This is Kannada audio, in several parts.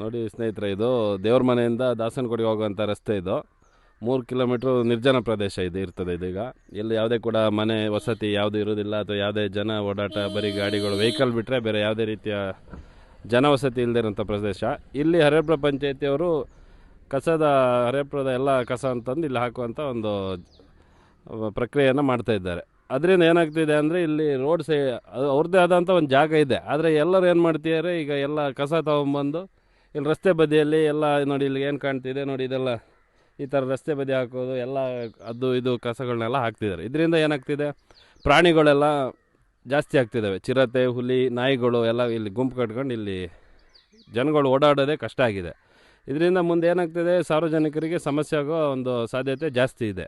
ನೋಡಿ ಸ್ನೇಹಿತರೆ, ಇದು ದೇವ್ರ ಮನೆಯಿಂದ ದಾಸನಗುಡಿಗೆ ಹೋಗುವಂಥ ರಸ್ತೆ ಇದು. ಮೂರು ಕಿಲೋಮೀಟ್ರ್ ನಿರ್ಜನ ಪ್ರದೇಶ ಇದು ಇರ್ತದೆ ಇದೀಗ. ಇಲ್ಲಿ ಯಾವುದೇ ಕೂಡ ಮನೆ ವಸತಿ ಯಾವುದು ಇರೋದಿಲ್ಲ ಅಥವಾ ಯಾವುದೇ ಜನ ಓಡಾಟ, ಬರೀ ಗಾಡಿಗಳು ವೆಹಿಕಲ್ ಬಿಟ್ಟರೆ ಬೇರೆ ಯಾವುದೇ ರೀತಿಯ ಜನವಸತಿ ಇಲ್ಲದೆ ಇರೋಂಥ ಪ್ರದೇಶ. ಇಲ್ಲಿ ಹರೇಪುರ ಪಂಚಾಯತಿಯವರು ಕಸದ ಹರೇಪುರದ ಎಲ್ಲ ಕಸ ಅಂತಂದು ಇಲ್ಲಿ ಹಾಕುವಂಥ ಒಂದು ಪ್ರಕ್ರಿಯೆಯನ್ನು ಮಾಡ್ತಾ ಇದ್ದಾರೆ. ಅದರಿಂದ ಏನಾಗ್ತಿದೆ ಅಂದರೆ ಇಲ್ಲಿ ರೋಡ್ ಸೈ ಅವ್ರದ್ದೇ ಆದಂಥ ಒಂದು ಜಾಗ ಇದೆ. ಆದರೆ ಎಲ್ಲರೂ ಏನು ಮಾಡ್ತಿದ್ದಾರೆ, ಈಗ ಎಲ್ಲ ಕಸ ತೊಗೊಂಬಂದು ಇಲ್ಲಿ ರಸ್ತೆ ಬದಿಯಲ್ಲಿ ಎಲ್ಲ ನೋಡಿ ಇಲ್ಲಿ ಏನು ಕಾಣ್ತಿದೆ ನೋಡಿ ಇದೆಲ್ಲ. ಈ ಥರ ರಸ್ತೆ ಬದಿ ಹಾಕೋದು, ಎಲ್ಲ ಅದು ಇದು ಕಸಗಳನ್ನೆಲ್ಲ ಹಾಕ್ತಿದ್ದಾರೆ. ಇದರಿಂದ ಏನಾಗ್ತಿದೆ? ಪ್ರಾಣಿಗಳೆಲ್ಲ ಜಾಸ್ತಿ ಆಗ್ತಿದ್ದಾವೆ ಚಿರತೆ, ಹುಲಿ, ನಾಯಿಗಳು ಎಲ್ಲ ಇಲ್ಲಿ ಗುಂಪು ಕಟ್ಕೊಂಡು ಇಲ್ಲಿ ಜನಗಳು ಓಡಾಡೋದೇ ಕಷ್ಟ ಆಗಿದೆ. ಇದರಿಂದ ಮುಂದೆ ಏನಾಗ್ತಿದೆ? ಸಾರ್ವಜನಿಕರಿಗೆ ಸಮಸ್ಯೆ ಆಗೋ ಒಂದು ಸಾಧ್ಯತೆ ಜಾಸ್ತಿ ಇದೆ.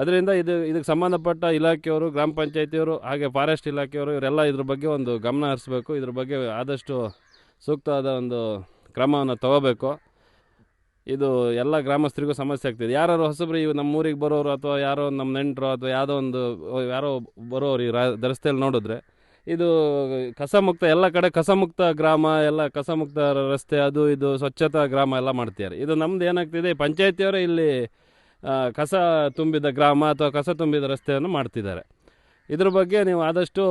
ಅದರಿಂದ ಇದು, ಇದಕ್ಕೆ ಸಂಬಂಧಪಟ್ಟ ಇಲಾಖೆಯವರು, ಗ್ರಾಮ ಪಂಚಾಯತಿಯವರು, ಹಾಗೆ ಫಾರೆಸ್ಟ್ ಇಲಾಖೆಯವರು, ಇವರೆಲ್ಲ ಇದ್ರ ಬಗ್ಗೆ ಒಂದು ಗಮನ ಹರಿಸ್ಬೇಕು. ಇದ್ರ ಬಗ್ಗೆ ಆದಷ್ಟು ಸೂಕ್ತವಾದ ಒಂದು ಕ್ರಮವನ್ನು ತಗೋಬೇಕು. ಇದು ಎಲ್ಲ ಗ್ರಾಮಸ್ಥರಿಗೂ ಸಮಸ್ಯೆ ಆಗ್ತಿದೆ. ಯಾರು ಹೊಸಬ್ರು ಇವು ನಮ್ಮ ಊರಿಗೆ ಬರೋರು ಅಥವಾ ಯಾರೋ ನಮ್ಮ ನೆಂಟರು ಅಥವಾ ಯಾವುದೋ ಒಂದು, ಯಾರೋ ಬರೋರು ಈ ರಸ್ತೆಯಲ್ಲಿ ನೋಡಿದ್ರೆ, ಇದು ಕಸಮುಕ್ತ, ಎಲ್ಲ ಕಡೆ ಕಸಮುಕ್ತ ಗ್ರಾಮ, ಎಲ್ಲ ಕಸಮುಕ್ತ ರಸ್ತೆ, ಅದು ಇದು, ಸ್ವಚ್ಛತಾ ಗ್ರಾಮ ಎಲ್ಲ ಮಾಡ್ತಿದ್ದಾರೆ. ಇದು ನಮ್ದು ಏನಾಗ್ತಿದೆ ಪಂಚಾಯತಿಯವರೇ ಇಲ್ಲಿ ಕಸ ತುಂಬಿದ ಗ್ರಾಮ ಅಥವಾ ಕಸ ತುಂಬಿದ ರಸ್ತೆಯನ್ನು ಮಾಡ್ತಿದ್ದಾರೆ. ಇದ್ರ ಬಗ್ಗೆ ನೀವು ಆದಷ್ಟು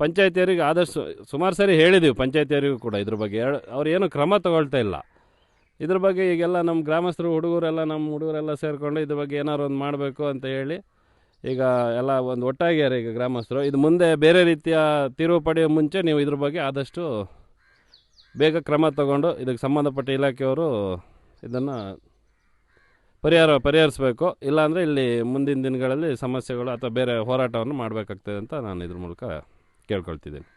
ಪಂಚಾಯತಿಯವರಿಗೆ ಆದಷ್ಟು ಸುಮಾರು ಸರಿ ಹೇಳಿದ್ದೀವಿ ಪಂಚಾಯತಿಯವರಿಗೂ ಕೂಡ ಇದ್ರ ಬಗ್ಗೆ. ಅವ್ರು ಏನು ಕ್ರಮ ತಗೊಳ್ತಾ ಇಲ್ಲ. ಇದ್ರ ಬಗ್ಗೆ ಈಗೆಲ್ಲ ನಮ್ಮ ಗ್ರಾಮಸ್ಥರು, ಹುಡುಗರೆಲ್ಲ ನಮ್ಮ ಹುಡುಗರೆಲ್ಲ ಸೇರಿಕೊಂಡು ಇದ್ರ ಬಗ್ಗೆ ಏನಾರು ಒಂದು ಮಾಡಬೇಕು ಅಂತ ಹೇಳಿ, ಈಗ ಎಲ್ಲ ಒಂದು ಒಟ್ಟಾಗ್ಯಾರ ಈಗ ಗ್ರಾಮಸ್ಥರು. ಇದು ಮುಂದೆ ಬೇರೆ ರೀತಿಯ ತೀರ್ವು ಪಡೆಯೋ ಮುಂಚೆ ನೀವು ಇದ್ರ ಬಗ್ಗೆ ಆದಷ್ಟು ಬೇಗ ಕ್ರಮ ತಗೊಂಡು ಇದಕ್ಕೆ ಸಂಬಂಧಪಟ್ಟ ಇಲಾಖೆಯವರು ಇದನ್ನು ಪರಿಹಾರ, ಪರಿಹರಿಸಬೇಕು. ಇಲ್ಲಾಂದರೆ ಇಲ್ಲಿ ಮುಂದಿನ ದಿನಗಳಲ್ಲಿ ಸಮಸ್ಯೆಗಳು ಅಥವಾ ಬೇರೆ ಹೋರಾಟವನ್ನು ಮಾಡಬೇಕಾಗ್ತದೆ ಅಂತ ನಾನು ಇದ್ರ ಮೂಲಕ Quiero el.